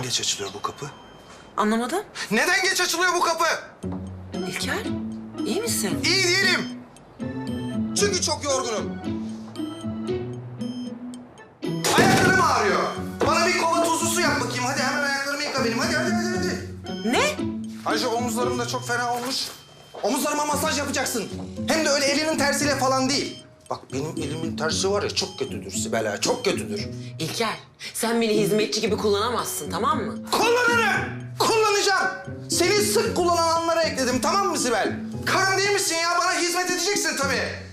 Neden geç açılıyor bu kapı? Anlamadım. Neden geç açılıyor bu kapı? İlker, iyi misin? İyi değilim. Çünkü çok yorgunum. Ayaklarım ağrıyor. Bana bir kova tuzlu su yap bakayım. Hadi hemen ayaklarımı yıka benim. Hadi hadi hadi. hadi. Ne? Ayrıca omuzlarım da çok fena olmuş. Omuzlarıma masaj yapacaksın. Hem de öyle elinin tersiyle falan değil. Bak benim elimin tersi var ya çok kötüdür Sibel ha, çok kötüdür. İlker, sen beni hizmetçi gibi kullanamazsın tamam mı? Kullanırım. Kullanacağım. Seni sık kullananlara ekledim tamam mı Sibel? Karım değil misin ya? Bana hizmet edeceksin tabii.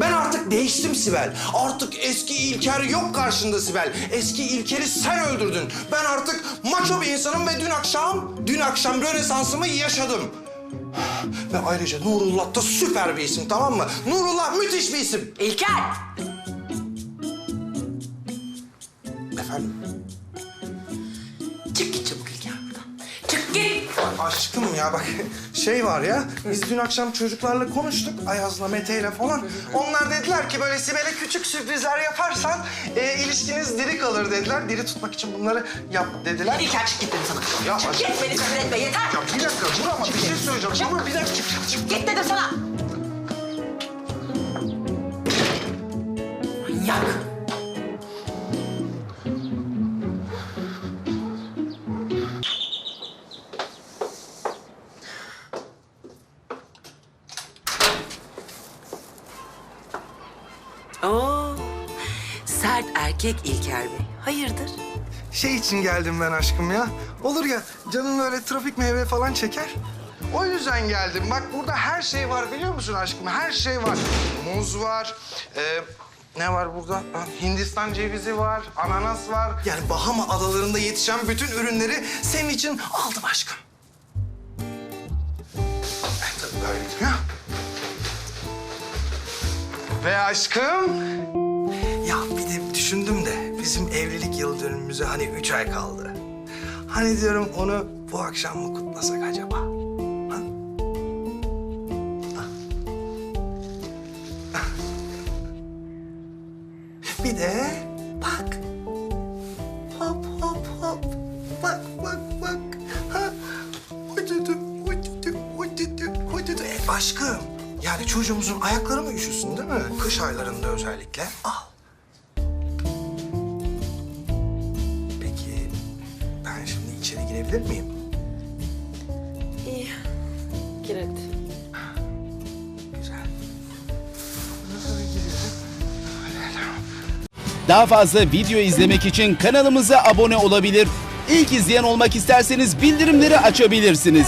Ben artık değiştim Sibel. Artık eski İlker yok karşında Sibel. Eski İlker'i sen öldürdün. Ben artık maço bir insanım ve dün akşam, dün akşam Rönesans'ımı yaşadım. Ve ayrıca Nurullah da süper bir isim tamam mı? Nurullah müthiş bir isim. İlker! Efendim? Çık git çabuk Aşkım ya bak şey var ya biz dün akşam çocuklarla konuştuk Ayaz'la Mete'yle falan. Onlar dediler ki böyle Sibel'e küçük sürprizler yaparsan e, ilişkiniz diri kalır dediler. Diri tutmak için bunları yap dediler. İlker çık git dedim sana. Ya çık git beni sinir etme yeter. Ya bir dakika dur ama bir şey söyleyeceğim. Çık. Ama bir dakika. Çık git dedim sana. Manyak. Sert erkek İlker Bey. Hayırdır? Şey için geldim ben aşkım ya. Olur ya canın öyle trafik meyve falan çeker. O yüzden geldim. Bak burada her şey var biliyor musun aşkım? Her şey var. Muz var. ee, ne var burada? Hindistan cevizi var, ananas var. Yani Bahama adalarında yetişen bütün ürünleri senin için aldım aşkım. Tabii böyle ya. Ve aşkım... Düşündüm de bizim evlilik yıl dönümümüze hani üç ay kaldı. Hani diyorum onu bu akşam mı kutlasak acaba? Bir de bak. Hop hop hop. Bak bak bak. Ha. Hududu, hududu, hududu, hududu. E, aşkım. Yani çocuğumuzun ayakları mı üşüsün değil mi? Kış aylarında özellikle. Al. Girebilir miyim? İyi. Gir hadi. Güzel. Daha fazla video izlemek için kanalımıza abone olabilir. İlk izleyen olmak isterseniz bildirimleri açabilirsiniz.